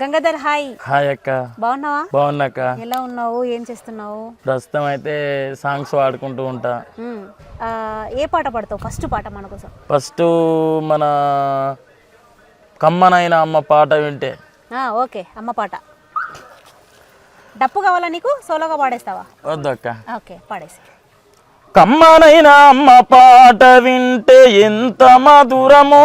Gangadhar hi hi అక్క. బాగున్నావా? బాగున్నాక ఎలా ఉన్నావు? ఏం చేస్తున్నావు? ప్రస్తుతం అయితే సాంగ్స్ పాడుకుంటూ ఉంటా. ఏ పాట పాడతావు? ఫస్ట్ పాట మన కోసం. ఫస్ట్ మన కమ్మనైన అమ్మ పాట వింటే. ఆ, ఓకే. అమ్మ పాట. డప్పు కావాలా నీకు? సోలోగా పాడేస్తావా? వద్దక్క. ఓకే పాడేసి. కమ్మనైన అమ్మ పాట వింటే ఎంత మధురమో.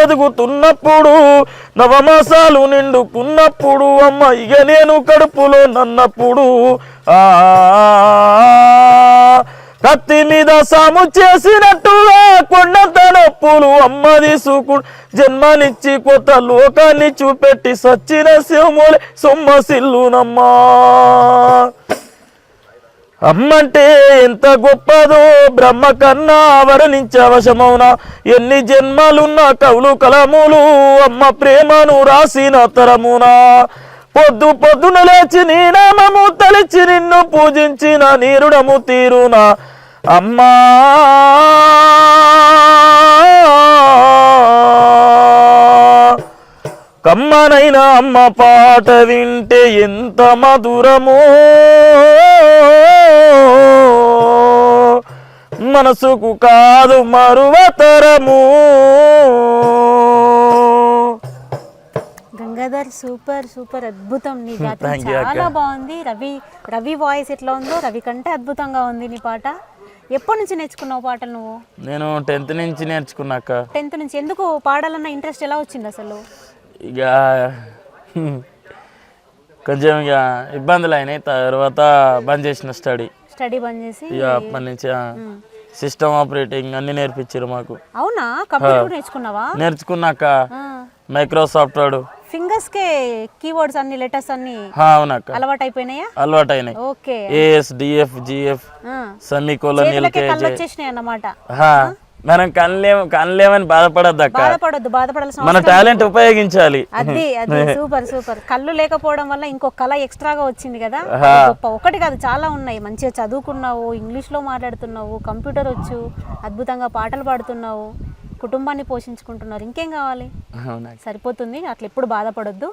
ఎదుగుతున్నప్పుడు నవమాసాలు నిండుకున్నప్పుడు అమ్మ ఇక నేను కడుపులో నన్నప్పుడు ఆ కత్తి మీద సాము చేసినట్టుగా కొండంత నొప్పులు అమ్మ తీసుకు జన్మనిచ్చి కొత్త లోకాన్ని చూపెట్టి సచ్చిన శివములే సొమ్మసిల్లునమ్మా అమ్మంటే ఎంత గొప్పదో బ్రహ్మ కన్నా వర్ణించవశమౌనా ఎన్ని జన్మలున్న కవులు కలములు అమ్మ ప్రేమను రాసిన తరమునా? పొద్దు పొద్దున లేచి నీ నామము తలిచి నిన్ను పూజించిన నీరుడము తీరునా? అమ్మా! కమ్మనైన అమ్మ పాట వింటే ఎంత మధురమో! మనసుకు కాదు మరువతరము. గంగాధర్ సూపర్ సూపర్ అద్భుతం నీ గాత్రం. Thank you, చాలా. బాగుంది. రవి రవి వాయిస్ ఎట్లా ఉందో రవి కంటే అద్భుతంగా ఉంది నీ పాట. ఎప్పటి నుంచి నేర్చుకున్నావు పాటలు నువ్వు? నేను టెన్త్ నుంచి నేర్చుకున్నాక టెన్త్ నుంచి. ఎందుకు పాడాలన్న ఇంట్రెస్ట్ ఎలా వచ్చింది అసలు? ఇక కొంచెం ఇక ఇబ్బందులు అయినాయి. తర్వాత బంద్ చేసిన స్టడీ. స్టడీ బంద్ చేసి ఇక అప్పటి నుంచి సిస్టమ్ ఆపరేటింగ్ అన్ని నేర్పించారు మాకు. అవునా? కంప్యూటర్ నేర్చుకున్నావా? నేర్చుకున్నాక మైక్రోసాఫ్ట్ వాడు. ఫింగర్స్ కే కీవర్డ్స్ అన్ని లెటర్స్ అన్ని అవునక్క. అలవాటు అయిపోయినాయా అలవాటు అయినాయి okay A S D F G F semicolon వచ్చేసినాయి అన్నమాట మనం కనలేము కనలేమని బాధపడద్దు అక్క. బాధపడొద్దు బాధపడాల్సిన మన టాలెంట్ ఉపయోగించాలి. అది అది సూపర్ సూపర్. కళ్ళు లేకపోవడం వల్ల ఇంకో కళ ఎక్స్ట్రాగా వచ్చింది కదా? గొప్ప. ఒకటి కాదు చాలా ఉన్నాయి. మంచిగా చదువుకున్నావు ఇంగ్లీష్లో మాట్లాడుతున్నావు కంప్యూటర్ వచ్చు అద్భుతంగా పాటలు పాడుతున్నావు కుటుంబాన్ని పోషించుకుంటున్నారు. ఇంకేం కావాలి? సరిపోతుంది. అట్లా ఎప్పుడు బాధపడొద్దు.